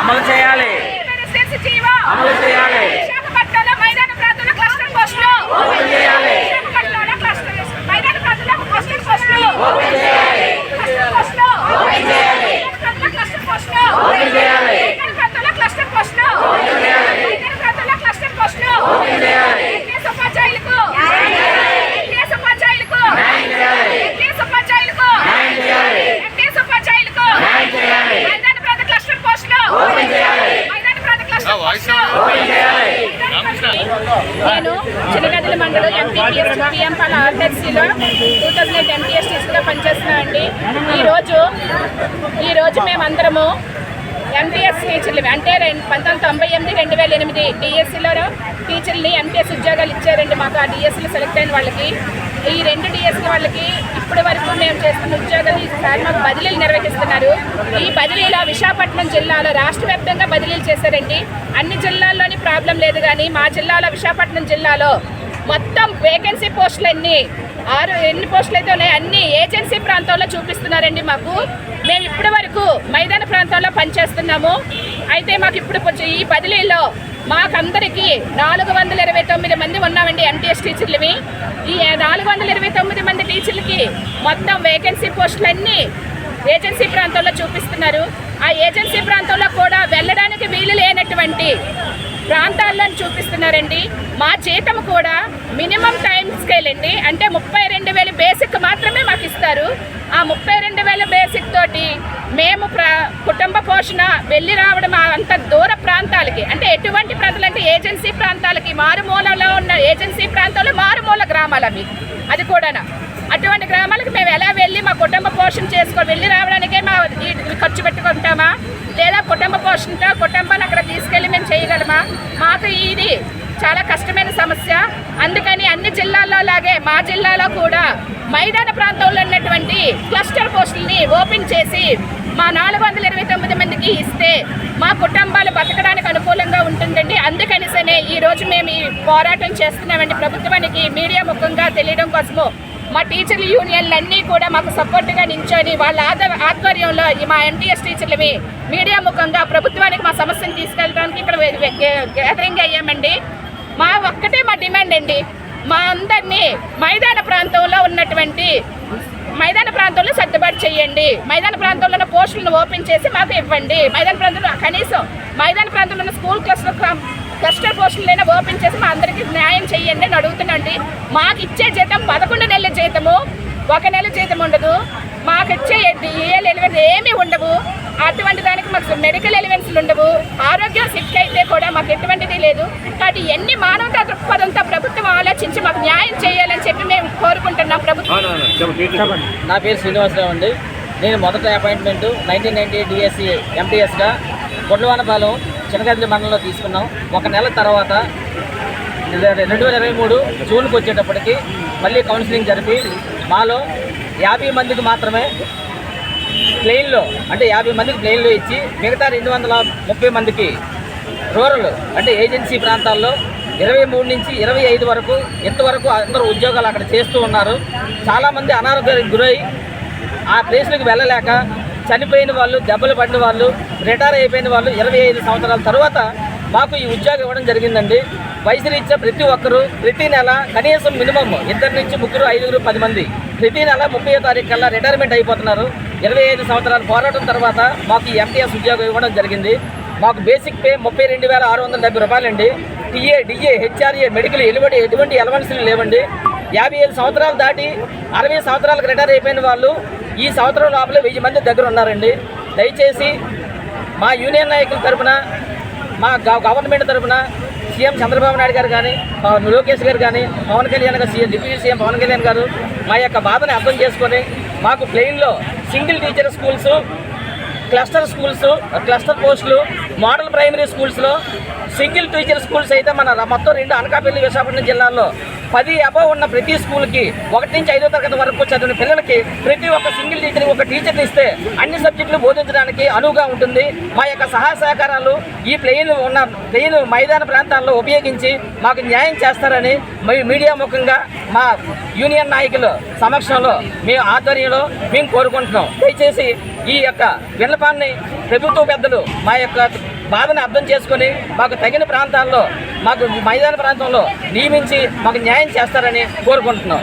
అమలు చేయాలి. అమలు చేయాలి. ఓపెన్ చేయాలి. ఓపెన్ చేయాలి క్లస్టర్ పోస్టులు ఓపెన్ చేయాలి క్లస్టర్ పోస్టులు ఓపెన్ చేయాలి మైదాన ప్రాంతంలో క్లస్టర్ పోస్టులు ఓపెన్ చేయాలి మైదాన ప్రాంతంలో క్లస్టర్ పోస్టులు ఓపెన్ చేయాలి కేసు ఉపాధ్యాయులకు కేసు ఉపాధ్యాయులకు న్యాయం చేయాలి కేసు ఉపాధ్యాయులకు న్యాయం చేయాలి కేసు ఉపాధ్యాయులకు న్యాయం చేయాలి మైదాన ప్రాంత క్లస్టర్ పోస్టులు ఓపెన్ చేయాలి మైదాన ప్రాంత క్లస్టర్ పోస్టులు ఓపెన్ చేయాలి నేను చిన్నగదిల మండలం ఎంపీ పిఎం పాల ఆర్ఎస్సీలో టూ థౌజండ్ ఎయిట్ ఎంపీఎస్ టీచర్గా పనిచేస్తున్నా అండి. ఈరోజు ఈరోజు మేమందరము ఎంపీఎస్ టీచర్లు అంటే రెండు పంతొమ్మిది తొంభై ఎనిమిది రెండు వేల ఎనిమిది డిఎస్సిలో టీచర్ని ఎంపీఎస్ ఉద్యోగాలు ఇచ్చారండి మాకు ఆ డిఎస్సీలో సెలెక్ట్ అయిన వాళ్ళకి. ఈ రెండు డిఎస్కి వాళ్ళకి ఇప్పటి వరకు మేము చేస్తున్న ఉద్యోగాలు ఈసారి మాకు బదిలీలు నిర్వహిస్తున్నారు. ఈ బదిలీలో విశాఖపట్నం జిల్లాలో రాష్ట్ర వ్యాప్తంగా బదిలీలు చేశారండి. అన్ని జిల్లాల్లోని ప్రాబ్లం లేదు కానీ మా జిల్లాలో విశాఖపట్నం జిల్లాలో మొత్తం వేకెన్సీ పోస్టులన్నీ ఆరు ఎన్ని పోస్టులు అయితే ఉన్నాయి అన్ని ఏజెన్సీ ప్రాంతంలో చూపిస్తున్నారండి మాకు. మేము ఇప్పటి వరకు మైదాన ప్రాంతంలో పనిచేస్తున్నాము. అయితే మాకు ఇప్పుడు ఈ బదిలీలో మాకందరికీ నాలుగు వందల ఇరవై తొమ్మిది మంది ఉన్నామండి ఎంటీఎస్ టీచర్లవి. ఈ నాలుగు వందల ఇరవై తొమ్మిది మంది టీచర్లకి మొత్తం వేకెన్సీ పోస్టులన్నీ ఏజెన్సీ ప్రాంతంలో చూపిస్తున్నారు. ఆ ఏజెన్సీ ప్రాంతంలో కూడా వెళ్ళడానికి వీలు లేనటువంటి ప్రాంతాల్లోని చూపిస్తున్నారండి. మా జీతం కూడా మినిమం టైం స్కేల్ అండి. అంటే ముప్పై రెండు వేల బేసిక్ మాత్రమే మాకు ఇస్తారు ఆ ముప్పై రెండు వేల బేసిక్ తోటి మేము ప్రా కుటుంబ పోషణ వెళ్ళి రావడం అంత దూర ప్రాంతాలకి అంటే ఎటువంటి ప్రాంతాలు అంటే ఏజెన్సీ ప్రాంతాలకి మారుమూలలో ఉన్న ఏజెన్సీ ప్రాంతంలో మారుమూల గ్రామాలు అవి. అది కూడానా? అటువంటి గ్రామాలకు మేము ఎలా వెళ్ళి మా కుటుంబ పోషణ చేసుకొని వెళ్ళి రావడానికే మా ఖర్చు పెట్టుకుంటామా? లేదా కుటుంబ పోషణతో కుటుంబాన్ని అక్కడ తీసుకెళ్ళి మేము చేయగలమా? మాకు ఇది చాలా కష్టమైన సమస్య. అందుకని అన్ని జిల్లాల్లో లాగే మా జిల్లాలో కూడా మైదాన ప్రాంతంలో ఉన్నటువంటి క్లస్టర్ పోస్టుల్ని ఓపెన్ చేసి మా నాలుగు వందల ఇరవై తొమ్మిది మందికి ఇస్తే మా కుటుంబాలు బతకడానికి అనుకూలంగా ఉంటుందండి. అందుకనిసనే ఈరోజు మేము ఈ పోరాటం చేస్తున్నామండి. ప్రభుత్వానికి మీడియా ముఖంగా తెలియడం కోసము మా టీచర్ల యూనియన్లు అన్నీ కూడా మాకు సపోర్ట్గా నించొని వాళ్ళ ఆధ- ఆధ్వర్యంలో మా ఎంటీఎస్ టీచర్లవి మీడియా ముఖంగా ప్రభుత్వానికి మా సమస్యను తీసుకెళ్ళడానికి ఇక్కడ గ్యాదరింగ్ అయ్యామండి. మా ఒక్కటే మా డిమాండ్ అండి. మా అందరినీ మైదాన ప్రాంతంలో ఉన్నటువంటి మైదాన ప్రాంతంలో సర్దుబాటు చేయండి. మైదాన ప్రాంతంలో ఉన్న పోస్టులను ఓపెన్ చేసి మాకు ఇవ్వండి. మైదాన ప్రాంతంలో కనీసం మైదాన ప్రాంతంలో ఉన్న స్కూల్ క్లస్టర్ క్లస్టర్ పోస్టులైనా ఓపెన్ చేసి మా అందరికీ న్యాయం చేయండి అని అడుగుతున్నాండి మాకు ఇచ్చే జీతం పదకొండు నెలల జీతము. ఒక నెల జీతం ఉండదు. మాకు ఇచ్చే ఏ ఏమీ ఉండవు. అటువంటి దానికి మాకు మెడికల్ ఎలివెన్స్లు ఉండవు. ఆరోగ్యం సిక్ అయితే కూడా మాకు ఎటువంటిది లేదు. కాబట్టి ఎన్ని మానవతా దృక్పథంతో ప్రభుత్వం ఆలోచించి మాకు న్యాయం చేయాలని చెప్పి మేము కోరుకుంటున్నాం ప్రభుత్వం. నా పేరు శ్రీనివాసరావు అండి. నేను మొదటి appointment nineteen ninety eight DSC ఎంటీఎస్గా Godlavanapalem Chinnagadili మండలంలో తీసుకున్నాం. ఒక నెల తర్వాత రెండు వేల ఇరవై మూడు జూన్కి వచ్చేటప్పటికి మళ్ళీ కౌన్సిలింగ్ జరిపి మాలో యాభై మందికి మాత్రమే ప్లెయిన్లో అంటే యాభై మందికి ప్లెయిన్లో ఇచ్చి మిగతా రెండు వందల ముప్పై మందికి రూరల్ అంటే ఏజెన్సీ ప్రాంతాల్లో ఇరవై మూడు నుంచి ఇరవై ఐదు వరకు ఇంతవరకు అందరూ ఉద్యోగాలు అక్కడ చేస్తూ ఉన్నారు. చాలామంది అనారోగ్యానికి గురై ఆ ప్లేస్లకు వెళ్ళలేక చనిపోయిన వాళ్ళు దెబ్బలు పడిన వాళ్ళు రిటైర్ అయిపోయిన వాళ్ళు ఇరవై ఐదు సంవత్సరాల తర్వాత మాకు ఈ ఉద్యోగం ఇవ్వడం జరిగిందండి. వయసు రీత్యా ప్రతి ఒక్కరూ ప్రతి నెల కనీసం మినిమం ఇద్దరు నుంచి ముగ్గురు ఐదుగురు పది మంది ప్రతి నెల ముప్పై తారీఖు కల్లా రిటైర్మెంట్ అయిపోతున్నారు. ఇరవై ఐదు సంవత్సరాల పోరాటం తర్వాత మాకు ఈ ఎంటీఎస్ ఉద్యోగం ఇవ్వడం జరిగింది. మాకు బేసిక్ పే ముప్పై రెండు వేల ఆరు వందల డెబ్బై రూపాయలండి. టీఏ డిఏ హెచ్ఆర్ఏ మెడికల్ ఎటువంటి ఎటువంటి ఎలవెన్స్లు లేవండి. యాభై ఐదు సంవత్సరాలు దాటి అరవై సంవత్సరాలకు రిటైర్ అయిపోయిన వాళ్ళు ఈ సంవత్సరం లోపల వెయ్యి మంది దగ్గర ఉన్నారండి. దయచేసి మా యూనియన్ నాయకుల తరఫున మా గవర్నమెంట్ తరపున సీఎం చంద్రబాబు నాయుడు గారు కానీ మా లోకేష్ గారు కానీ Pawan Kalyan garu CM deputy CM Pawan Kalyan garu మా యొక్క బాధను అర్థం చేసుకొని మాకు ప్లెయిన్లో single teacher schools cluster schools cluster పోస్టులు మోడల్ ప్రైమరీ స్కూల్స్లో సింగిల్ టీచర్ స్కూల్స్ అయితే మన మొత్తం రెండు అనకాపల్లి విశాఖపట్నం జిల్లాలో పది అబవ్ ఉన్న ప్రతి స్కూల్కి ఒకటి నుంచి ఐదో తరగతి వరకు చదివిన పిల్లలకి ప్రతి ఒక్క సింగిల్ టీచర్ ఒక టీచర్ని ఇస్తే అన్ని సబ్జెక్టులు బోధించడానికి అనువుగా ఉంటుంది. మా యొక్క సహాయ సహకారాలు ఈ ప్లెయిన్ ఉన్న ప్లెయిన్ మైదాన ప్రాంతాల్లో ఉపయోగించి మాకు న్యాయం చేస్తారని మీడియా ముఖంగా మా యూనియన్ నాయకుల సమక్షంలో మేము ఆధ్వర్యంలో మేము కోరుకుంటున్నాం. దయచేసి ఈ యొక్క విన్నపాన్ని ప్రభుత్వ పెద్దలు మా యొక్క బాధను అర్థం చేసుకొని మాకు తగిన ప్రాంతాల్లో మాకు మైదాన ప్రాంతంలో నియమించి మాకు న్యాయం చేస్తారని కోరుకుంటున్నాం.